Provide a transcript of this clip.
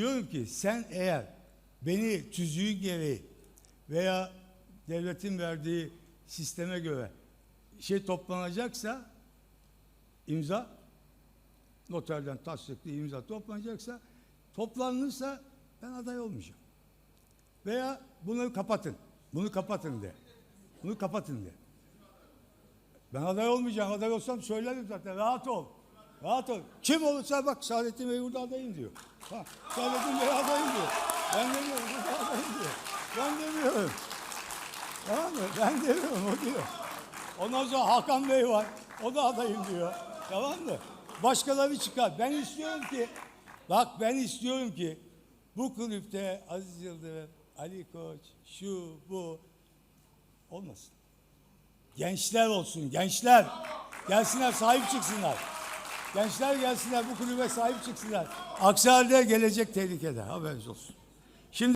diyorum ki sen eğer beni tüzüğün gereği veya devletin verdiği sisteme göre şey toplanacaksa imza noterden tasdikli imza toplanacaksa toplanırsa ben aday olmayacağım. Veya bunu kapatın. Bunu kapatın de. Bunu kapatın de. Ben aday olmayacağım. Aday olsam söylerim zaten. Rahat ol. Rahat ol. Kim olursa bak Saadettin Bey burada adayım diyor. Ha, Saadettin Bey adayım diyor. Ben demiyorum. Burada adayım diyor. Ben demiyorum. Tamam mı? Ben demiyorum. O diyor. Ondan sonra Hakan Bey var. O da adayım diyor. Tamam mı? Başkaları çıkar. Ben istiyorum ki bak ben istiyorum ki bu kulüpte Aziz Yıldırım, Ali Koç, şu bu olmasın. Gençler olsun, gençler. Gelsinler, sahip çıksınlar. Gençler gelsinler, bu kulübe sahip çıksınlar. Aksi halde gelecek tehlikede. Haberiniz olsun.